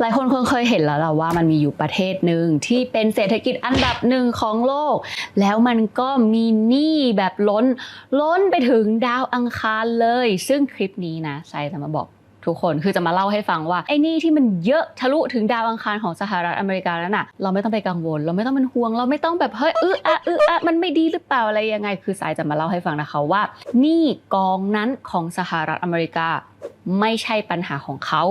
หลายคนคงเคยเห็นแล้วแหละว่ามันมีอยู่ประเทศหนึ่งที่เป็นเศรษฐกิจอันดับหนึ่งของโลก แล้วมันก็มีหนี้แบบล้น ล้นไปถึงดาวอังคารเลย ซึ่งคลิปนี้นะไซจะมาบอกทุกคนคือจะมาเล่าให้ฟังว่าไอ้หนี่ที่มันเยอะทะลุถึงดาวอังคารของสหรัฐอเมริกาแล้วน่ะ เราไม่ต้องไปกังวล เราไม่ต้องเป็นห่วง เราไม่ต้องแบบเฮ้ยอึอะอึอะมันไม่ดีหรือเปล่าอะไรยังไง คือสายจะมาเล่าให้ฟังนะคะว่าหนี่กองนั้นของสหรัฐอเมริกา ไม่ใช่ปัญหาของเขา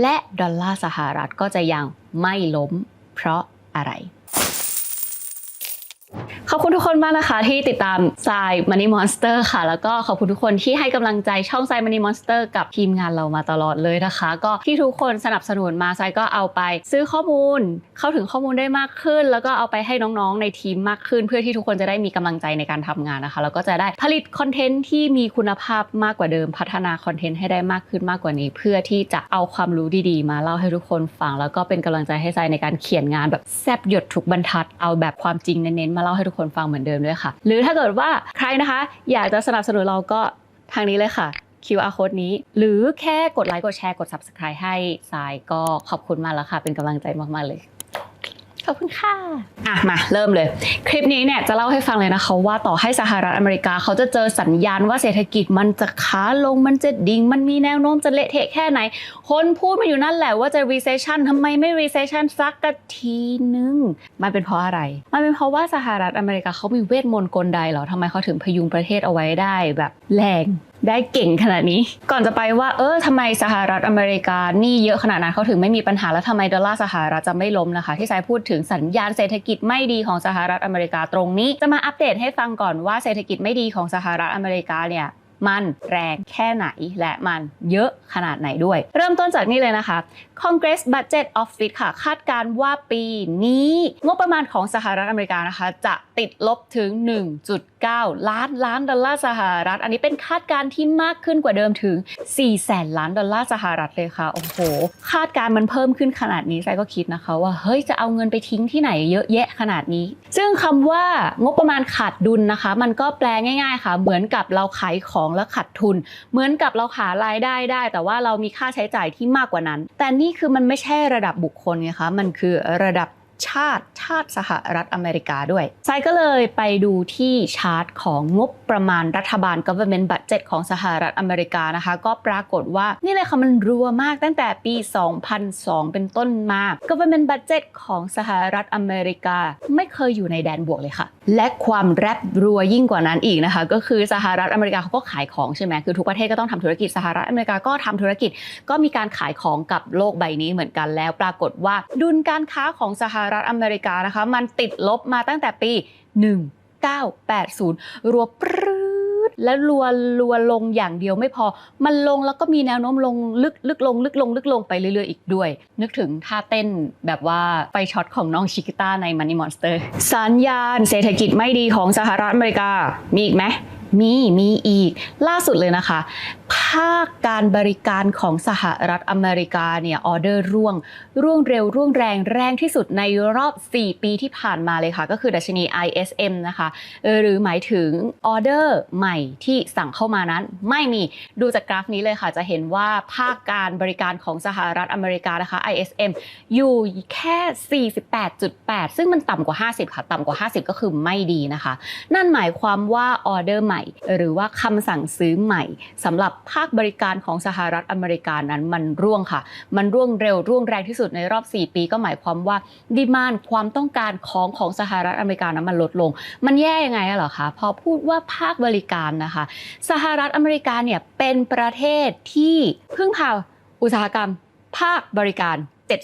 และดอลลาร์สหรัฐก็จะยังไม่ล้มเพราะอะไร ขอบคุณทุกคนมากนะคะที่ติดตามทราย Money Monster ค่ะ แล้วก็ขอบคุณทุกคนที่ให้กำลังใจช่องทราย Money Monster กับทีมงานเรามาตลอดเลยนะคะ ก็ที่ทุกคนสนับสนุนมาทรายก็เอาไป ซื้อข้อมูลเข้าถึงข้อมูลได้มากขึ้น แล้วก็เอาไปให้น้องๆในทีมมากขึ้น เพื่อที่ทุกคนจะได้มีกำลังใจในการทำงานนะคะแล้วก็จะได้ผลิตคอนเทนต์ที่มีคุณภาพมากกว่าเดิมพัฒนาคอนเทนต์ให้ได้มากขึ้นมากกว่านี้ เพื่อที่จะเอาความรู้ดีๆ มาเล่าให้ทุกคนฟัง แล้วก็เป็นกำลังใจให้ทรายในการเขียนงานแบบแซบหยดทุกบรรทัดเอาแบบความจริงเน้นๆมาเล่าให้ทุกคนฟังเหมือนเดิมด้วยค่ะ หรือถ้าเกิดว่าใครนะคะ อยากจะสนับสนุนเราก็ทางนี้เลยค่ะ QR code นี้ หรือแค่กดไลค์กดแชร์กด subscribe ให้สายก็ขอบคุณมากแล้วค่ะ เป็นกำลังใจมาก ๆ เลย ขอบคุณค่ะอะมาเริ่มเลย คลิปนี้เนี่ยจะเล่าให้ฟังเลยนะคะว่าต่อให้สหรัฐอเมริกาเขาจะเจอสัญญาณว่าเศรษฐกิจมันจะขาลงมันจะดิ่ง มันมีแนวโน้มจะเละเทะแค่ไหน คนพูดมาอยู่นั่นแหละว่าจะ recession ทำไมไม่ recession สักกะทีนึง มันเป็นเพราะอะไร มันเป็นเพราะว่าสหรัฐอเมริกาเขามีเวทมนต์กลใดเหรอทำไมเขาถึงพยุงประเทศเอาไว้ได้แบบแรง ได้เก่งขนาดนี้ ก่อนจะไปว่าเออทำไมสหรัฐอเมริกานี่เยอะขนาดนั้นเขาถึงไม่มีปัญหาแล้วทำไมดอลลาร์สหรัฐจะไม่ล้มนะคะ ที่สายพูดถึงสัญญาณเศรษฐกิจไม่ดีของสหรัฐอเมริกาตรงนี้ จะมาอัปเดตให้ฟังก่อนว่าเศรษฐกิจไม่ดีของสหรัฐอเมริกาเนี่ยมันแรงแค่ไหนและมันเยอะขนาดไหนด้วย เริ่มต้นจากนี่เลยนะคะ Congress Budget Office ค่ะ คาดการว่าปีนี้ งบประมาณของสหรัฐอเมริกานะคะ จะติดลบถึง 1.9 ล้านล้านดอลลาร์สหรัฐ อันนี้เป็นคาดการที่มากขึ้นกว่าเดิมถึง 4 แสนล้านดอลลาร์สหรัฐเลยค่ะ โอ้โห คาดการมันเพิ่มขึ้นขนาดนี้ไซก็คิดนะคะ ว่าเฮ้ยจะเอาเงินไปทิ้งที่ไหนเยอะแยะขนาดนี้ ซึ่งคำว่างบประมาณขาดดุลนะคะ มันก็แปลง่าย ๆค่ะ เหมือนกับเราขายของแล้วขาดทุน เหมือนกับเราหารายได้ได้ แต่ว่าเรามีค่าใช้จ่ายที่มากกว่านั้น แต่นี่ี่คือมันไม่ใช่ระดับบุคคลไงคะ มันคือระดับ ชาติชาติสหรัฐอเมริกาด้วยไซก็เลยไปดูที่ชาร์ตของงบประมาณรัฐบาล government budget ของสหรัฐอเมริกานะคะ ก็ปรากฏว่านี่เลยค่ะมันรัวมากตั้งแต่ปี 2002 เป็นต้นมา government budget ของสหรัฐอเมริกา ไม่เคยอยู่ในแดนบวกเลยค่ะ และความแรบรัวยิ่งกว่านั้นอีกนะคะ ก็คือสหรัฐอเมริกาเขาก็ขายของใช่ไหมคือทุกประเทศก็ต้องทำธุรกิจสหรัฐอเมริกาก็ทำธุรกิจ ก็มีการขายของกับโลกใบนี้เหมือนกันแล้ว ปรากฏว่าดุลการค้าของสหรัฐอเมริกานะคะ มันติดลบมาตั้งแต่ปี 1980 รัวปรื๊ดและรัวรัวลงอย่างเดียวไม่พอ มันลงแล้วก็มีแนวโน้มลงลึกลึกลง ลึกลง ลึกลงไปเรื่อยๆอีกด้วย นึกถึงท่าเต้นแบบว่าไปช็อตของน้องชิกิต้าใน Money Monster สัญญาณเศรษฐกิจไม่ดีของสหรัฐอเมริกา มีอีกไหมมีมีอีกล่าสุดเลยนะคะภาคการบริการของสหรัฐอเมริกาเนี่ยออเดอร์ร่วง ร่วงเร็วร่วงแรงแรงที่สุดในรอบ 4 ปีที่ผ่านมาเลยค่ะ ก็คือดัชนี ISM นะคะ หรือหมายถึงออเดอร์ใหม่ที่สั่งเข้ามานั้น ไม่มีดูจากกราฟนี้เลยค่ะ จะเห็นว่าภาคการบริการของสหรัฐอเมริกานะคะ ISM อยู่แค่ 48.8 ซึ่งมันต่ำกว่า 50 ค่ะ ต่ำกว่า 50 ก็คือไม่ดีนะคะ นั่นหมายความว่าออเดอร์ใหม่ หรือว่าคำสั่งซื้อใหม่สำหรับภาคบริการของสหรัฐอเมริกานั้นมันร่วงค่ะ มันร่วงเร็วร่วงแรงที่สุดในรอบ 4 ปี ก็หมายความว่าดีมานความต้องการของของสหรัฐอเมริกานั้นมันลดลง มันแย่ยังไงเหรอคะพอพูดว่าภาคบริการนะคะ สหรัฐอเมริกาเนี่ยเป็นประเทศที่พึ่งพาอุตสาหกรรม ภาคบริการ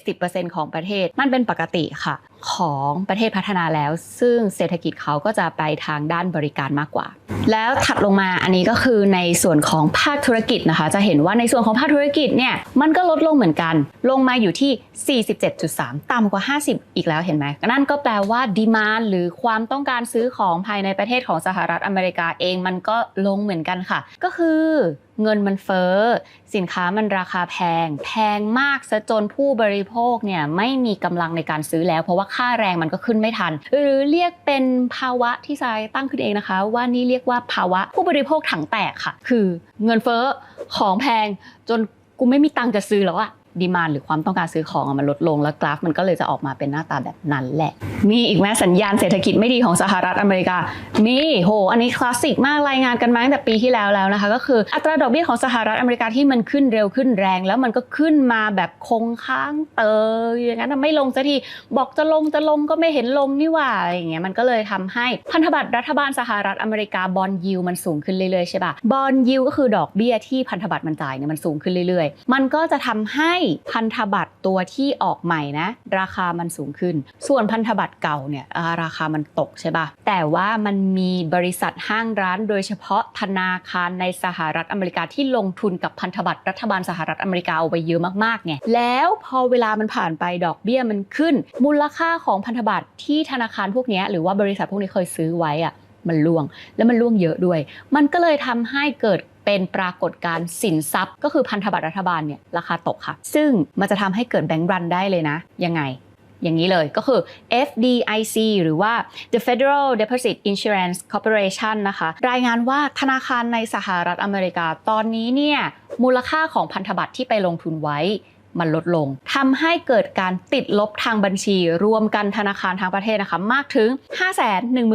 70%ของประเทศนั่นเป็นปกติค่ะ ของประเทศพัฒนาแล้ว ซึ่งเศรษฐกิจเขาก็จะไปทางด้านบริการมากกว่า แล้วถัดลงมาอันนี้ก็คือในส่วนของภาคธุรกิจนะคะ จะเห็นว่าในส่วนของภาคธุรกิจเนี่ยมันก็ลดลงเหมือนกัน ลงมาอยู่ที่ 47.3 ต่ำกว่า 50 อีกแล้วเห็นไหมนั่นก็แปลว่าดีมานหรือความต้องการซื้อของภายในประเทศของสหรัฐอเมริกาเองมันก็ลงเหมือนกันค่ะ ก็คือเงินมันเฟ้อ สินค้ามันราคาแพง แพงมากซะจนผู้บริโภคเนี่ยไม่มีกำลังในการซื้อแล้วเพราะว่าค่าแรงมันก็ขึ้นไม่ทัน หรือเรียกเป็นภาวะที่ทรายตั้งขึ้นเองนะคะ ว่านี่เรียกว่าภาวะผู้บริโภคถังแตกค่ะ คือเงินเฟ้อของแพงจนกูไม่มีตังค์จะซื้อแล้วอะ ดีมานหรือความต้องการซื้อของมันลดลงแล้วกราฟ มันก็เลยจะออกมาเป็นหน้าตาแบบนั้นแหละ มีอีกแม้สัญญาณเศรษฐกิจไม่ดีของสหรัฐอเมริกา มีโห อันนี้คลาสสิกมากรายงานกันมาตั้งแต่ปีที่แล้วแล้วนะคะ ก็คืออัตราดอกเบี้ยของสหรัฐอเมริกาที่มันขึ้นเร็วขึ้นแรง แล้วมันก็ขึ้นมาแบบคงค้างเตยอย่างนั้นไม่ลงสักทีบอกจะลงจะลงก็ไม่เห็นลงนี่หว่าอย่างเงี้ยมันก็เลยทำให้พันธบัตรรัฐบาลสหรัฐอเมริกาบอลยิวมันสูงขึ้นเรื่อยๆใช่ปะบอลยิวก็คือดอกเบี้ยที่พันธบัตรมันจ่ายเนี่ยมันสูงขึ้นเรื่อยๆ มันก็จะทำให้พันธบัตรตัวที่ออกใหม่นะ ราคามันสูงขึ้น ส่วนพันธบัตรเก่าเนี่ยราคามันตกใช่ปะแต่ว่ามันมีบริษัทห้างร้าน โดยเฉพาะธนาคารในสหรัฐอเมริกาที่ลงทุนกับพันธบัตรรัฐบาลสหรัฐอเมริกาเอาไว้เยอะมากๆไงแล้วพอเวลามันผ่านไปดอกเบี้ยมันขึ้น มูลค่าของพันธบัตรที่ธนาคารพวกนี้หรือว่าบริษัทพวกนี้เคยซื้อไว้อะมันล่วงแล้วมันล่วงเยอะด้วย มันก็เลยทำให้เกิด เป็นปรากฏการณ์สินทรัพย์ ก็คือพันธบัตรรัฐบาลเนี่ยราคาตกค่ะ ซึ่งมันจะทำให้เกิดแบงก์รันได้เลยนะ ยังไง อย่างนี้เลยก็คือ FDIC หรือว่า The Federal Deposit Insurance Corporation นะคะ รายงานว่าธนาคารในสหรัฐอเมริกาตอนนี้เนี่ยมูลค่าของพันธบัตรที่ไปลงทุนไว้ มันลดลงทำให้เกิดการติดลบทางบัญชี รวมกันธนาคารทางประเทศนะคะมากถึง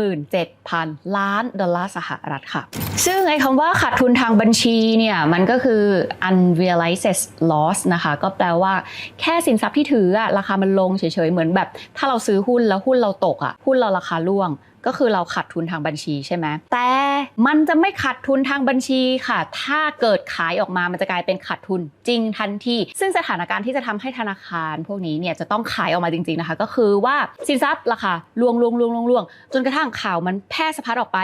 517,000 ล้านดอลลาร์สหรัฐค่ะ ซึ่งไอ้คำว่าขาดทุนทางบัญชีเนี่ยมันก็คือ unrealized loss นะคะ ก็แปลว่าแค่สินทรัพย์ที่ถืออะราคามันลงเฉยๆ เหมือนแบบ ถ้าเราซื้อหุ้นแล้วหุ้นเราตกอะหุ้นเราราคาร่วง ก็คือเราขาดทุนทางบัญชีใช่ไหมแต่มันจะไม่ขาดทุนทางบัญชีค่ะ ถ้าเกิดขายออกมามันจะกลายเป็นขาดทุนจริงทันทีซึ่งสถานการณ์ที่จะทำให้ธนาคาร พวกนี้เนี่ยจะต้องขายออกมาจริง ๆนะคะ ก็คือว่าสินทรัพย์ราคาลวงลวงลวงลวงลวงจนกระทั่งข่าวมันแพร่สะพัดออกไป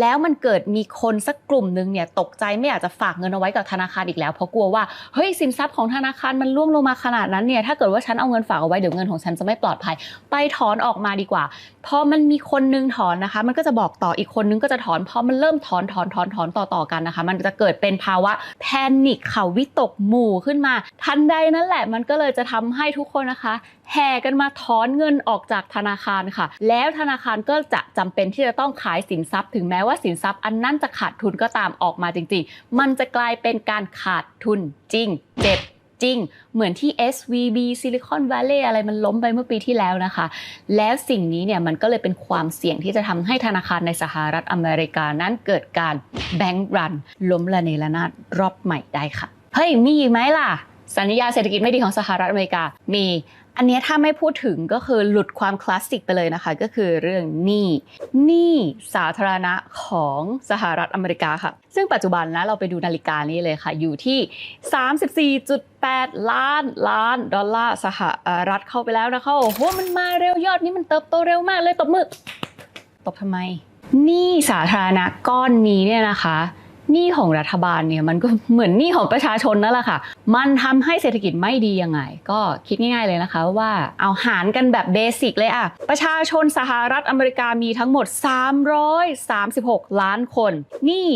แล้วมันเกิดมีคนสักกลุ่มหนึ่งเนี่ยตกใจไม่อยากจะฝากเงินเอาไว้กับธนาคารอีกแล้วเพราะกลัวว่าเฮ้ยสินทรัพย์ของธนาคารมันล่วงลงมาขนาดนั้นเนี่ยถ้าเกิดว่าฉันเอาเงินฝากเอาไว้เดี๋ยวเงินของฉันจะไม่ปลอดภัย ไปถอนออกมาดีกว่า พอมันมีคนนึงถอนนะคะ มันก็จะบอกต่ออีกคนนึงก็จะถอน พอมันเริ่มถอนถอนถอนถอนต่อต่อกันนะคะ มันจะเกิดเป็นภาวะแพนิคค่ะวิตกหมู่ขึ้นมา ทันใดนั่นแหละมันก็เลยจะทำให้ทุกคนนะคะ แห่กันมาถอนเงินออกจากธนาคารค่ะ แล้วธนาคารก็จะจำเป็นที่จะต้องขายสินทรัพย์ ถึงแม้ว่าสินทรัพย์อันนั้นจะขาดทุนก็ตามออกมาจริง ๆ มันจะกลายเป็นการขาดทุนจริง เจ็บ จริง เหมือนที่ SVB Silicon Valley อะไรมันล้มไปเมื่อปีที่แล้วนะคะ แล้วสิ่งนี้เนี่ยมันก็เลยเป็นความเสี่ยงที่จะทำให้ธนาคารในสหรัฐอเมริกานั้นเกิดการแบงก์รัน ล้มละเนระนาดรอบใหม่ได้ค่ะ เฮ้ยมีอีกไหมล่ะ สัญญาเศรษฐกิจไม่ดีของสหรัฐอเมริกามี อันนี้ถ้าไม่พูดถึงก็คือหลุดความคลาสสิกไปเลยนะคะ ก็คือเรื่องหนี้หนี้สาธารณะของสหรัฐอเมริกาค่ะ ซึ่งปัจจุบันนะเราไปดูนาฬิกานี้เลยค่ะ อยู่ที่ 34.8 ล้านล้านดอลลาร์สหรัฐเข้าไปแล้วนะคะโอ้โหมันมาเร็วยอดนี้มันเติบโตเร็วมากเลยตบมือตบทำไมหนี้สาธารณะก้อนนี้เนี่ยนะคะ หนี้ของรัฐบาลเนี่ยมันก็เหมือนหนี้ของประชาชนนั่นแหละค่ะ มันทำให้เศรษฐกิจไม่ดียังไง ก็คิดง่าย ๆเลยนะคะ ว่าเอาหารกันแบบเบสิกเลยอะประชาชนสหรัฐอเมริกามีทั้งหมด 336 ล้านคนหนี้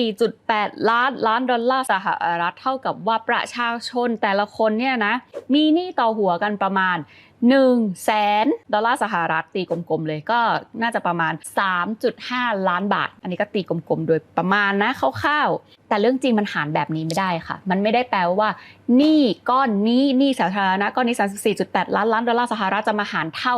34.8 ล้านล้านดอลลาร์สหรัฐเท่ากับว่าประชาชนแต่ละคนเนี่ยนะมีหนี้ต่อหัวกันประมาณ 1แสนดอลลาร์สหรัฐตีกลมๆเลยก็น่าจะประมาณ 3.5 ล้านบาท อันนี้ก็ตีกลมๆ โดยประมาณนะคร่าว แต่เรื่องจริงมันหารแบบนี้ไม่ได้ค่ะ มันไม่ได้แปลว่าหนี้ก้อนนี้หนี้สาธารณะก้อนนี้ 34.8 ล้านล้านดอลลาร์สหรัฐจะมาหารเท่า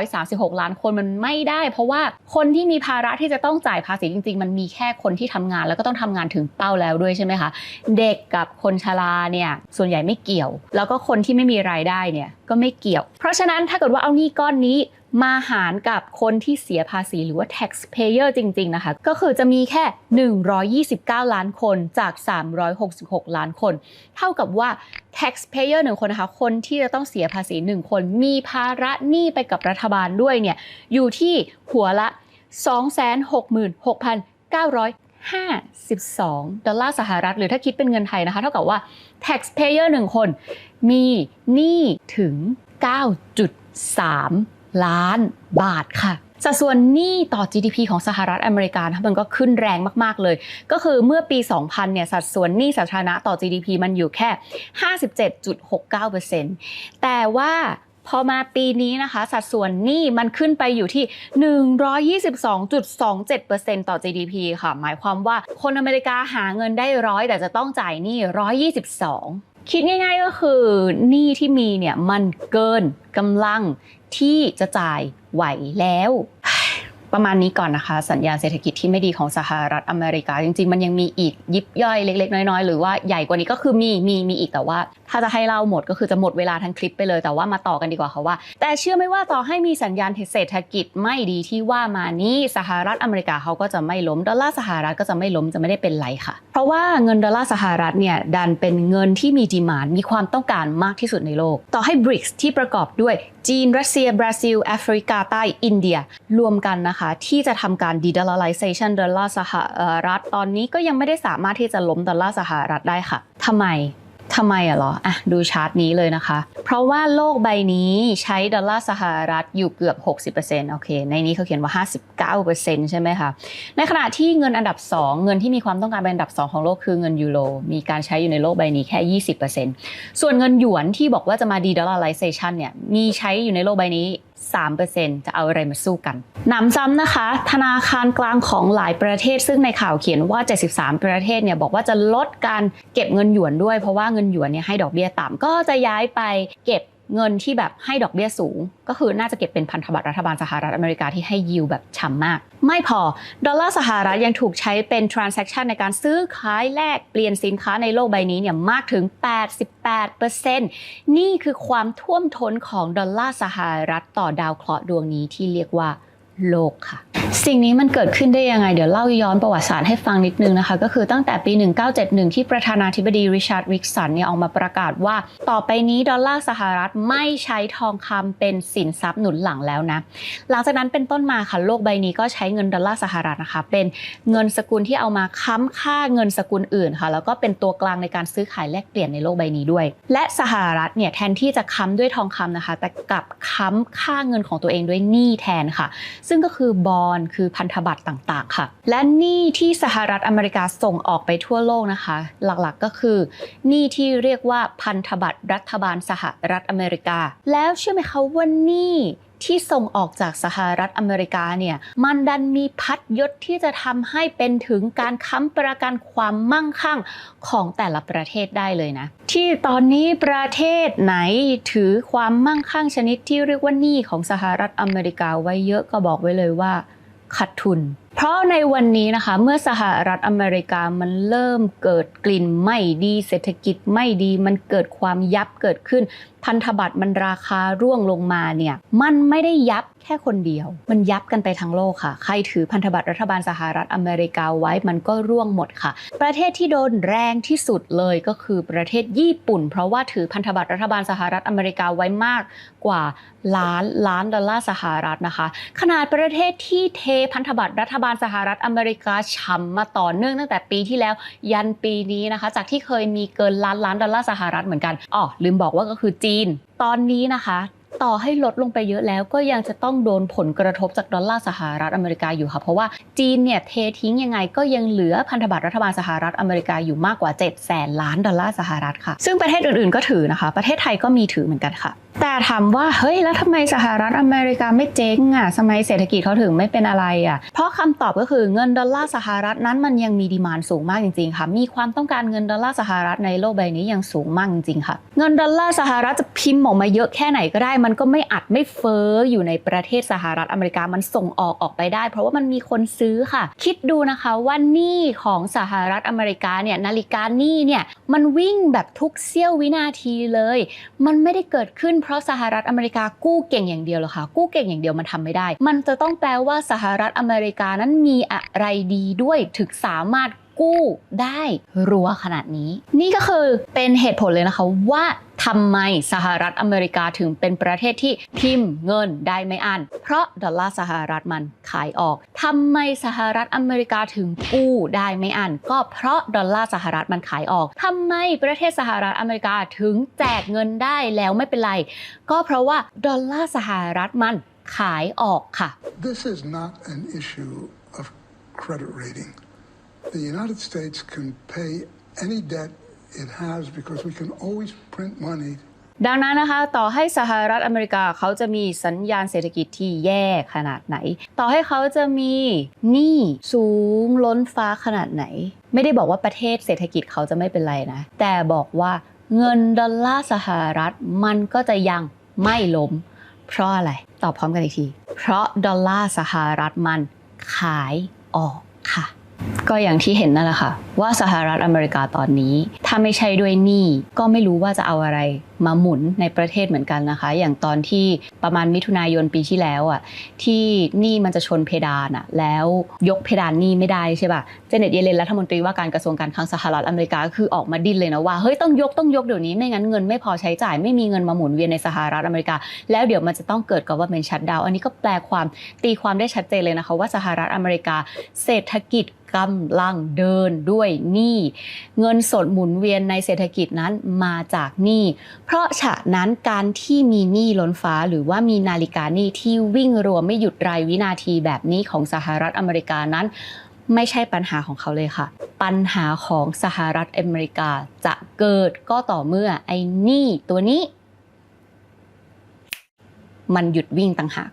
336 ล้านคนมันไม่ได้ เพราะว่าคนที่มีภาระที่จะต้องจ่ายภาษีจริง ๆ มันมีแค่คนที่ทำงาน แล้วก็ต้องทำงานถึงเป้าแล้วด้วยใช่ไหมคะเด็กกับคนชราเนี่ยส่วนใหญ่ไม่เกี่ยว แล้วก็คนที่ไม่มีรายได้เนี่ยก็ไม่เกี่ยว เพราะฉะนั้นถ้าเกิดว่าเอาหนี้ก้อนนี้ มาหารกับคนที่เสียภาษีหรือว่า taxpayer จริง ๆ นะคะ ก็คือจะมีแค่ 129 ล้านคนจาก 366 ล้านคน เท่ากับว่า taxpayer หนึ่งคนนะคะ คนที่จะต้องเสียภาษี 1 คน มีภาระหนี้ไปกับรัฐบาลด้วยเนี่ย อยู่ที่หัวละ 266,900 52 ดอลลาร์สหรัฐ หรือถ้าคิดเป็นเงินไทยนะคะ เท่ากับว่า taxpayer หนึ่งคน มีหนี้ถึง 9.3 ล้านบาทค่ะสัดส่วนหนี้ต่อ GDP ของสหรัฐอเมริกานะคะมันก็ขึ้นแรงมาก ๆ เลย ก็คือเมื่อปี 2000 เนี่ย สัดส่วนหนี้สาธารณะต่อ GDP มันอยู่แค่ 57.69%แต่ว่าพอมาปีนี้นะคะ สัดส่วนหนี้มันขึ้นไปอยู่ที่ 122.27%ต่อ GDP ค่ะ หมายความว่าคนอเมริกาหาเงินได้ร้อยแต่จะต้องจ่ายหนี้122 คิดง่ายๆก็คือหนี้ที่มีเนี่ยมันเกินกำลังที่จะจ่ายไหวแล้ว ประมาณนี้ก่อนนะคะ สัญญาณเศรษฐกิจที่ไม่ดีของสหรัฐอเมริกา จริงๆ มันยังมีอีกยิบย่อยเล็ก ๆ น้อยๆ หรือว่าใหญ่กว่านี้ก็คือมีมีมีอีกแต่ว่า ถ้าจะให้เล่าหมดก็คือจะหมดเวลาทั้งคลิปไปเลย แต่ว่ามาต่อกันดีกว่าค่ะว่า แต่เชื่อไหมว่าต่อให้มีสัญญาณเศรษฐกิจไม่ดีที่ว่ามานี้สหรัฐอเมริกาเขาก็จะไม่ล้มดอลลาร์สหรัฐก็จะไม่ล้มจะไม่ได้เป็นไรค่ะ เพราะว่าเงินดอลลาร์สหรัฐเนี่ยดันเป็นเงินที่มีดีมานมีความต้องการมากที่สุดในโลก ต่อให้ BRICS ที่ประกอบด้วยจีน รัสเซีย บราซิล แอฟริกาใต้ อินเดีย รวมกันนะคะ ที่จะทำการ de-dollarization ดอลลาร์สหรัฐ ตอนนี้ก็ยังไม่ได้สามารถที่จะล้มดอลลาร์สหรัฐได้ค่ะทำไม ทำไมอะเหรออะดูชาร์ตนี้เลยนะคะ เพราะว่าโลกใบนี้ใช้ดอลลาร์สหรัฐอยู่เกือบ 60%โอเค ในนี้เขาเขียนว่า 59%ใช่ไหมคะ ในขณะที่เงินอันดับ 2 เงินที่มีความต้องการเป็นอันดับ 2 ของโลกคือเงินยูโร มีการใช้อยู่ในโลกใบนี้แค่ 20%ส่วนเงินหยวนที่บอกว่าจะมาดีดอลลาร์ไลเซชันเนี่ย มีใช้อยู่ในโลกใบนี้ 3%จะเอาอะไรมาสู้กันหนำซ้ำนะคะ ธนาคารกลางของหลายประเทศ ซึ่งในข่าวเขียนว่า 73 ประเทศเนี่ยบอกว่าจะลดการเก็บเงินหยวนด้วย เพราะว่าเงินหยวนเนี่ยให้ดอกเบี้ยต่ำก็จะย้ายไปเก็บ เงินที่แบบให้ดอกเบี้ยสูง ก็คือน่าจะเก็บเป็นพันธบัตรรัฐบาลสหรัฐอเมริกาที่ให้ยิวแบบฉ่ำมาก ไม่พอ ดอลลาร์สหรัฐยังถูกใช้เป็น transaction ในการซื้อขายแลกเปลี่ยนสินค้าในโลกใบนี้เนี่ยมากถึง 88%นี่คือความท่วมท้นของดอลลาร์สหรัฐต่อดาวเคราะห์ดวงนี้ที่เรียกว่าโลกค่ะ สิ่งนี้มันเกิดขึ้นได้ยังไง เดี๋ยวเล่าย้อนประวัติศาสตร์ให้ฟังนิดนึงนะคะ ก็คือตั้งแต่ปี 1971 ที่ประธานาธิบดีริชาร์ดวิกสันเนี่ยออกมาประกาศว่า ต่อไปนี้ดอลลาร์สหรัฐไม่ใช้ทองคำเป็นสินทรัพย์หนุนหลังแล้วนะ หลังจากนั้นเป็นต้นมาค่ะโลกใบนี้ก็ใช้เงินดอลลาร์สหรัฐนะคะ เป็นเงินสกุลที่เอามาค้ำค่าเงินสกุลอื่นค่ะ แล้วก็เป็นตัวกลางในการซื้อขายแลกเปลี่ยนในโลกใบนี้ด้วย และสหรัฐเนี่ยแทนที่จะค้ำด้วยทองคำนะคะ แต่กลับค้ำค่าเงินของตัวเองด้วยหนี้แทนค่ะ ซึ่งก็คือบอลคือพันธบัตรต่างๆ ค่ะ และหนี้ที่สหรัฐอเมริกาส่งออกไปทั่วโลกนะคะ หลักๆก็คือหนี้ที่เรียกว่าพันธบัตรรัฐบาลสหรัฐอเมริกา แล้วเชื่อไหมคะว่าหนี้ที่ส่งออกจากสหรัฐอเมริกาเนี่ยมันดันมีพัดยศที่จะทำให้เป็นถึงการค้ำประกันความมั่งคั่งของแต่ละประเทศได้เลยนะ ที่ตอนนี้ประเทศไหนถือความมั่งคั่งชนิดที่เรียกว่าหนี้ของสหรัฐอเมริกาไว้เยอะก็บอกไว้เลยว่า ขาดทุน เพราะในวันนี้นะคะเมื่อสหรัฐอเมริกามันเริ่มเกิดกลิ่นไม่ดีเศรษฐกิจไม่ดีมันเกิดความยับเกิดขึ้น พันธบัตรมันราคาร่วงลงมาเนี่ยมันไม่ได้ยับแค่คนเดียว มันยับกันไปทั้งโลกค่ะ ใครถือพันธบัตรรัฐบาลสหรัฐอเมริกาไว้มันก็ร่วงหมดค่ะ ประเทศที่โดนแรงที่สุดเลยก็คือประเทศญี่ปุ่น เพราะว่าถือพันธบัตรรัฐบาลสหรัฐอเมริกาไว้มากกว่าล้านล้านดอลลาร์สหรัฐนะคะ ขนาดประเทศที่เทพันธบัตรรัฐบาลสหรัฐอเมริกาช้ำมาต่อเนื่องตั้งแต่ปีที่แล้วยันปีนี้นะคะ จากที่เคยมีเกินล้านล้านดอลลาร์สหรัฐเหมือนกันอ๋อลืมบอกว่าก็คือจีน ตอนนี้นะคะ ต่อให้ลดลงไปเยอะแล้วก็ยังจะต้องโดนผลกระทบจากดอลลาร์สหรัฐอเมริกาอยู่ค่ะ เพราะว่าจีนเนี่ยเททิ้งยังไงก็ยังเหลือพันธบัตรรัฐบาลสหรัฐอเมริกาอยู่มากกว่า7แสนล้านดอลลาร์สหรัฐค่ะ ซึ่งประเทศอื่นๆก็ถือนะคะ ประเทศไทยก็มีถือเหมือนกันค่ะ แต่ถามว่าเฮ้ยแล้วทำไมสหรัฐอเมริกาไม่เจ๊งอะทำไมเศรษฐกิจเขาถึงไม่เป็นอะไรอะ เพราะคำตอบก็คือเงินดอลลาร์สหรัฐนั้นมันยังมีดีมานสูงมากจริงๆค่ะมีความต้องการเงินดอลลาร์สหรัฐในโลกใบนี้ยังสูงมากจริงๆค่ะ เงินดอลลาร์สหรัฐจะพิมพ์ออกมาเยอะแค่ไหนก็ได้ มันก็ไม่อัดไม่เฟ้ออยู่ในประเทศสหรัฐอเมริกามันส่งออกออกไปได้ เพราะว่ามันมีคนซื้อค่ะ คิดดูนะคะว่าหนี้ของสหรัฐอเมริกาเนี่ยนาฬิกาหนี้เนี่ยมันวิ่งแบบทุกเสี้ยววินาทีเลย มันไม่ได้เกิดขึ้นเพราะสหรัฐอเมริกากู้เก่งอย่างเดียวหรอคะกู้เก่งอย่างเดียวมันทำไม่ได้ มันจะต้องแปลว่าสหรัฐอเมริกานั้นมีอะไรดีด้วยถึงสามารถ กู้ได้รัวขนาดนี้ นี่ก็คือเป็นเหตุผลเลยนะคะว่าทำไมสหรัฐอเมริกาถึงเป็นประเทศที่พิมพ์เงินได้ไม่อั้นเพราะดอลลาร์สหรัฐมันขายออกทำไมสหรัฐอเมริกาถึงกู้ได้ไม่อั้นก็เพราะดอลลาร์สหรัฐมันขายออกทำไมประเทศสหรัฐอเมริกาถึงแจกเงินได้แล้วไม่เป็นไร ก็เพราะว่าดอลลาร์สหรัฐมันขายออกค่ะ This is not an issue of credit rating. The United States can pay any debt it has because we can always print money ดังนั้นนะคะต่อให้สหรัฐอเมริกาเขาจะมีสัญญาณเศรษฐกิจที่แย่ขนาดไหน ต่อให้เขาจะมีหนี้สูงล้นฟ้าขนาดไหน ไม่ได้บอกว่าประเทศเศรษฐกิจเขาจะไม่เป็นไรนะ แต่บอกว่าเงินดอลลาร์สหรัฐมันก็จะยังไม่ล้ม เพราะอะไร ตอบพร้อมกันอีกที เพราะดอลลาร์สหรัฐมันขายออกค่ะ ก็อย่างที่เห็นนั่นแหละค่ะ ว่าสหรัฐอเมริกาตอนนี้ ถ้าไม่ใช่ด้วยหนี้ก็ไม่รู้ว่าจะเอาอะไรมาหมุนในประเทศเหมือนกันนะคะ อย่างตอนที่ประมาณมิถุนายนปีที่แล้วอะที่หนี้มันจะชนเพดานอะแล้วยกเพดานหนี้ไม่ได้ใช่ป่ะเจเน็ตเยเลนรัฐมนตรีว่าการกระทรวงการคลังสหรัฐอเมริกาคือออกมาดิ้นเลยนะว่าเฮ้ยต้องยกต้องยกเดี๋ยวนี้ไม่งั้นเงินไม่พอใช้จ่าย ไม่มีเงินมาหมุนเวียนในสหรัฐอเมริกา แล้วเดี๋ยวมันจะต้องเกิดกับว่าเป็นชัดดาวอันนี้ก็แปลความตีความได้ชัดเจนเลยนะคะ ว่าสหรัฐอเมริกา เศรษฐกิจกำลังเดินด้วยหนี้เงินสดหมุนเวียนในเศรษฐกิจนั้นมาจากหนี้เพราะฉะนั้นการที่มีหนี้ล้นฟ้า หรือว่ามีนาฬิกาหนี้ที่วิ่งรวมไม่หยุดรายวินาทีแบบนี้ของสหรัฐอเมริกานั้นไม่ใช่ปัญหาของเขาเลยค่ะ ปัญหาของสหรัฐอเมริกาจะเกิดก็ต่อเมื่อไอ้หนี้ตัวนี้ มันหยุดวิ่งต่างหาก